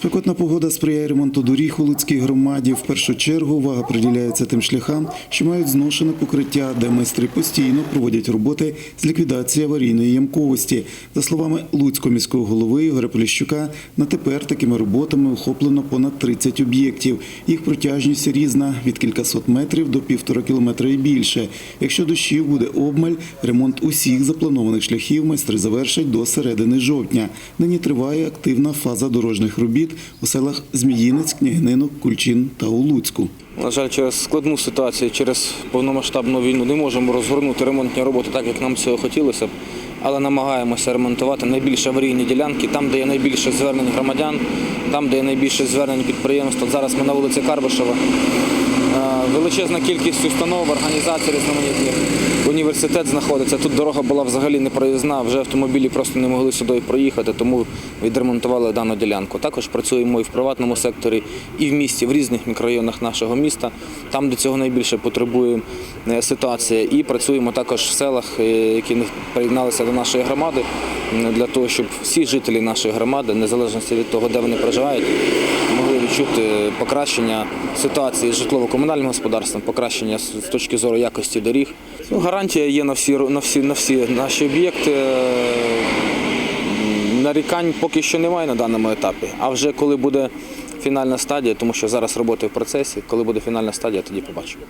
Спекотна погода сприяє ремонту доріг у Луцькій громаді. В першу чергу увага приділяється тим шляхам, що мають зношене покриття, де майстри постійно проводять роботи з ліквідації аварійної ямковості. За словами Луцького міського голови Ігоря Поліщука, на тепер такими роботами охоплено понад 30 об'єктів. Їх протяжність різна від кількасот метрів до півтора кілометра і більше. Якщо дощів буде обмаль, ремонт усіх запланованих шляхів майстри завершать до середини жовтня. Нині триває активна фаза дорожніх робіт у селах Зміїнець, Княгининок, Кульчин та у Луцьку. На жаль, через складну ситуацію, через повномасштабну війну не можемо розгорнути ремонтні роботи так, як нам цього хотілося б, але намагаємося ремонтувати найбільш аварійні ділянки, там, де є найбільше звернень громадян, там, де є найбільше звернень підприємств. Зараз ми на вулиці Карбишева. Величезна кількість установ, організацій різноманітних. Університет знаходиться. Тут дорога була взагалі не проїзна, вже автомобілі просто не могли сюди проїхати, тому відремонтували дану ділянку. Також працюємо і в приватному секторі, і в місті, в різних мікрорайонах нашого міста, там, де цього найбільше потребує е, ситуація. І працюємо також в селах, е, які приєдналися до нашої громади, для того, щоб всі жителі нашої громади, незалежно від того, де вони проживають, могли відчути покращення ситуації з житлово-комунальним господарством, покращення з точки зору якості доріг. Ну, гарантія є на всі, на всі, на всі наші об'єкти. Нарікань поки що немає на даному етапі. А вже коли буде фінальна стадія, тому що зараз роботи в процесі, коли буде фінальна стадія, тоді побачимо.